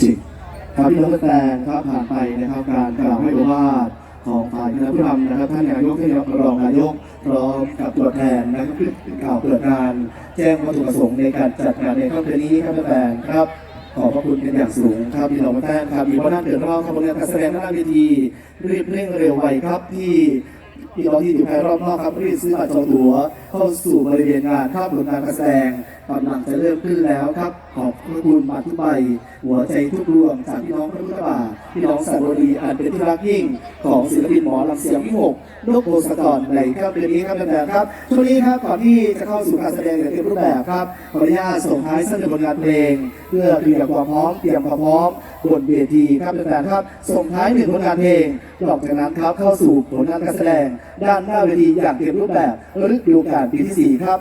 จิตครับพี่น้องแฟนครับผ่านไปนะครับการกล่าวให้โอวาทของฝ่ายคณะผู้นำนะครับท่านนายกท่านรองนายกพร้อมกับตัวแทนนะครับขึ้นกล่าวเปิดงาน แจ้งวัตถุประสงค์ในการจัดงานในค่ำคืนนี้ครับแฟนครับขอบพระคุณเป็นอย่างสูงครับพี่น้องแฟนครับมีวันนั้นเกิดรอบขบวนการแสดงหน้าเวทีรีบเร่งเร็วไวครับที่พี่น้องที่อยู่ภายรอบนอกครับรีบซื้อบัตรจองตั๋วเข้าสู่บริเวณงานครับผลการแสดงกำลังจะเริ่มขึ้นแล้วครับ ขอบพระคุณบัตรทุกใบ หัวใจทุกดวงจากพี่น้องพระพุทธบาทพี่น้องสาวดีอันเป็นที่รักยิ่ง ของศิลปินหมอลำเสียงวิหกนกโพสกรในครับเดือนนี้ครับแฟนๆครับช่วงนี้ครับก่อนที่จะเข้าสู่การแสดงอย่างเต็มรูปแบบครับขออนุญาตส่งท้ายสั้นเป็นผลงานเพลง เพื่อเตรียมความพร้อมเตรียมความพร้อมบนเวทีครับแฟนๆครับส่งท้ายหนึ่งผลงานเพลงหลังจากนั้นครับเข้าสู่ผลงานการแสดง ด้านหน้าเวทีอย่างเต็มรูปแบบฤดูกาลปีที่สี่ครับ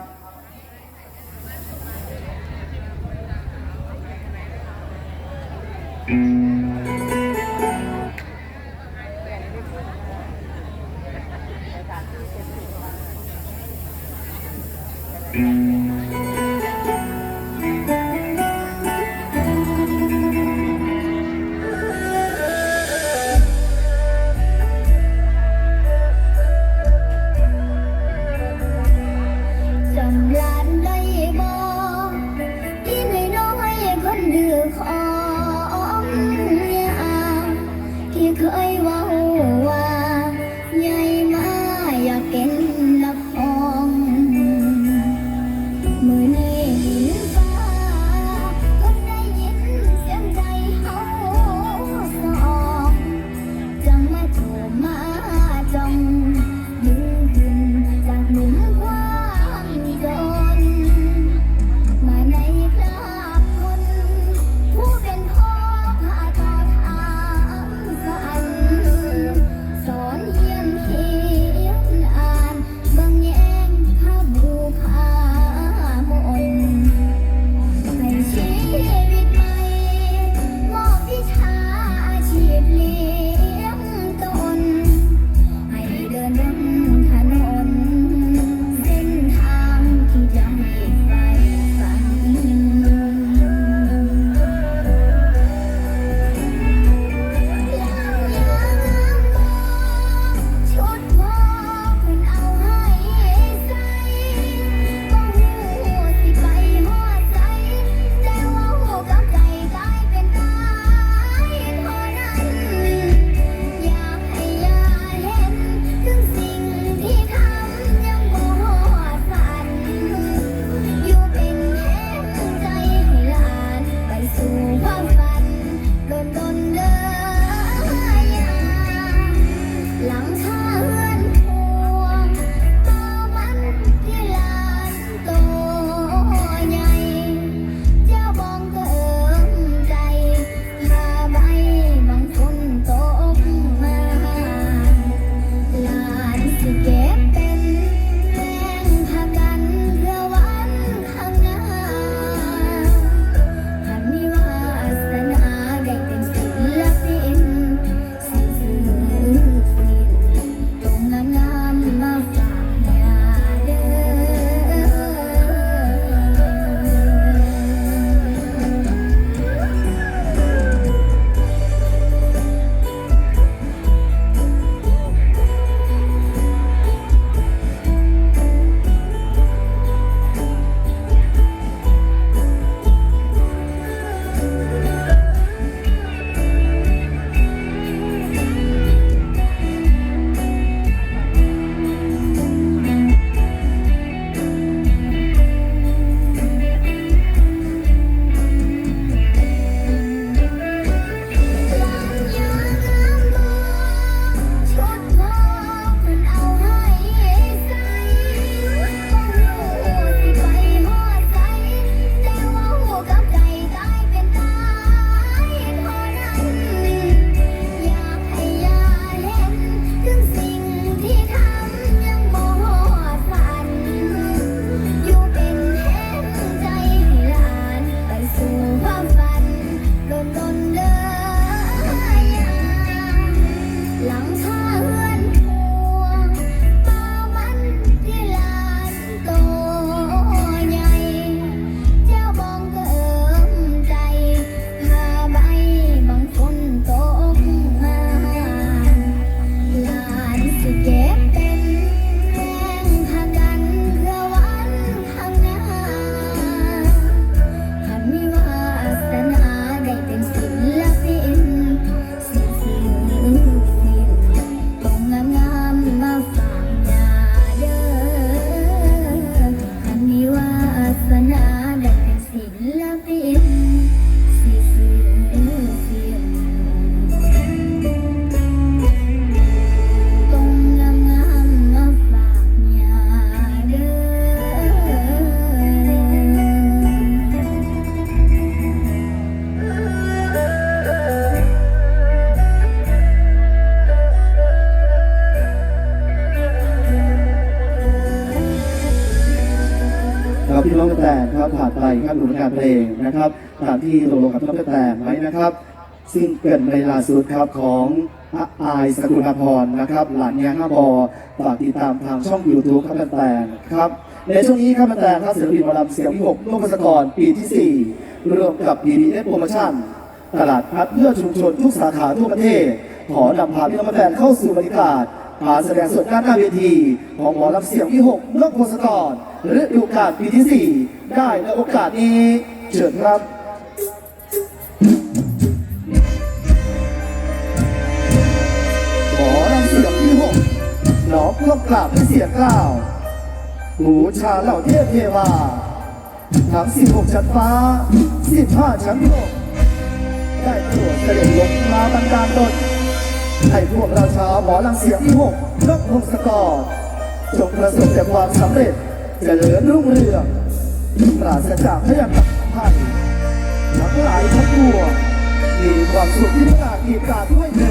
นะครับผ่านไปครับดูผลงานเพลงนะครับตามที่ตกลงกับน้องกระแตนไว้นะครับ ซึ่งเกิดในล่าสุดครับของอาอายสกุลพรนะครับหลานยางห้าบอฝากติดตามทางช่อง YouTube ครับกระแตนครับในช่วงนี้ครับกระแตนครับศิลปินหมอลำเสียงที่6โลกสกรปีที่ 4 ร่วมกับ PBS Promotion ตลาดพัดเพื่อชุมชนทุกสาขาทั่วประเทศ ขอนำพาพี่น้องกระแตนเข้าสู่บรรยากาศการแสดงสดด้านหน้าเวที ของหมอลำเสียงที่6โลกพัสกร ฤดูกาลปีที่ 4 ได้ในโอกาสนี้เชิญครับขอนำเสียงที่หกน้อมร่วมกราบด้วยเสียงกล่าวบูชาเหล่าเทพเทวาทั้งสิบหกชั้นฟ้าสิบห้าชั้นโลกได้โปรดเสด็จลงมาบันดาลดลให้พวกเราชาวหมอลำเสียงที่หกนกพงศกรจงประสบแต่ความสำเร็จ เจริญรุ่งเรืองปราศจากพยาธิภัยทั้งหลายทั้งปวงมีความสุขที่ปรากีดกันด้วยเธ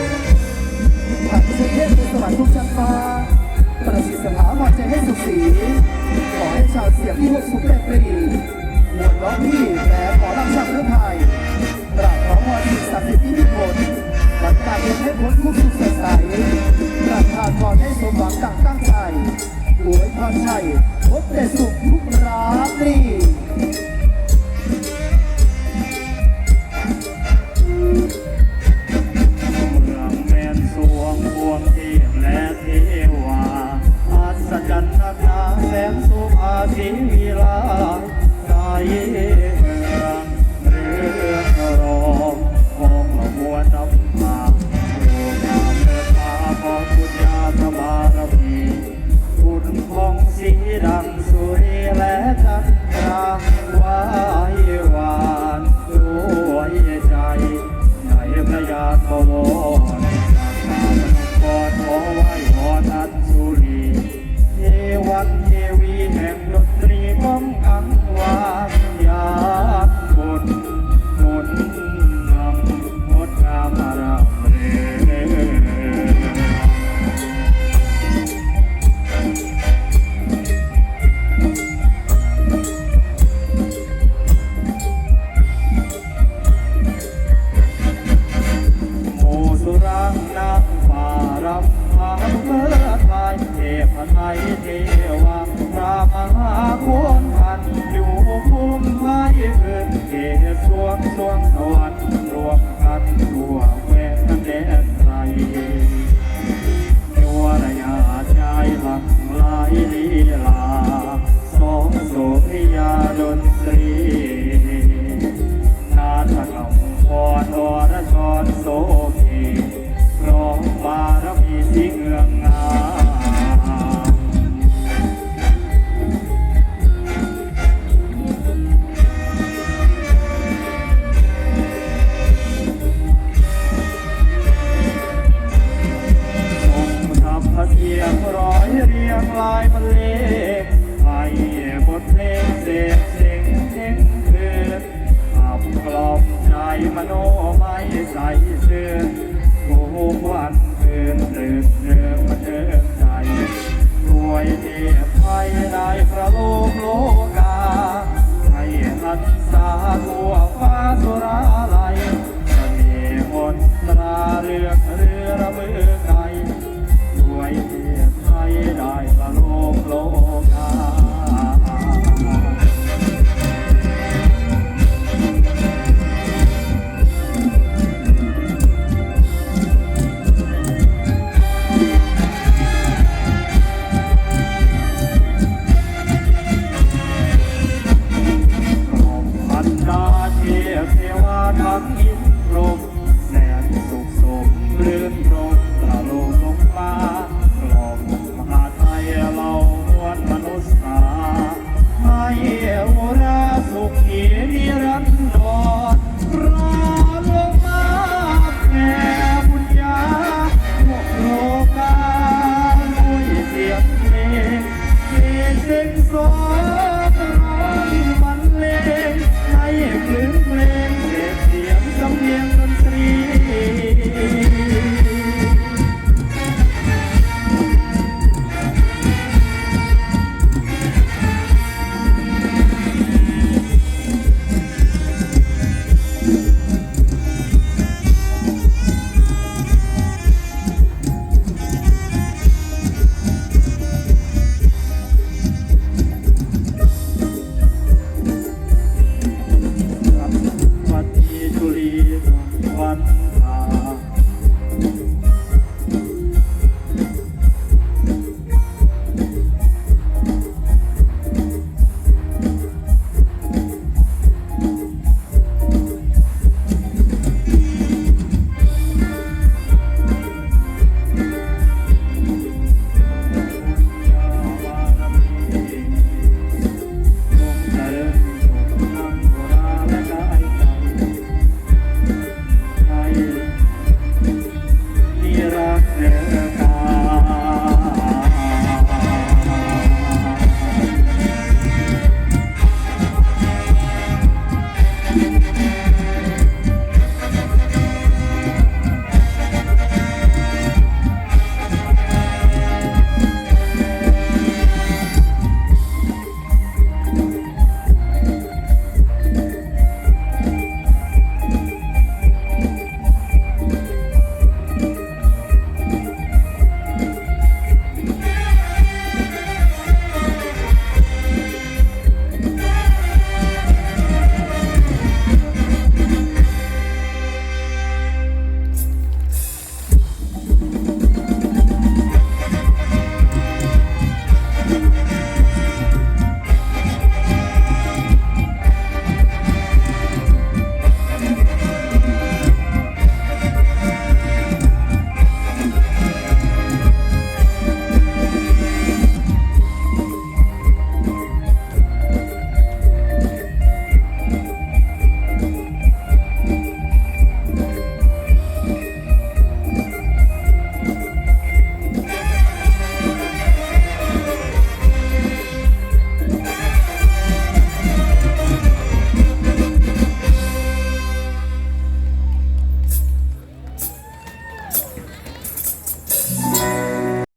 อ เดิมเดิมใจด้วยเดียไทยในประโลมโลกาให้หันสาตัวฟ้าสุราลัยจะมีมนตราเรืองเรือระเบือไกลด้วยเทียไทยได้ประโลมโลก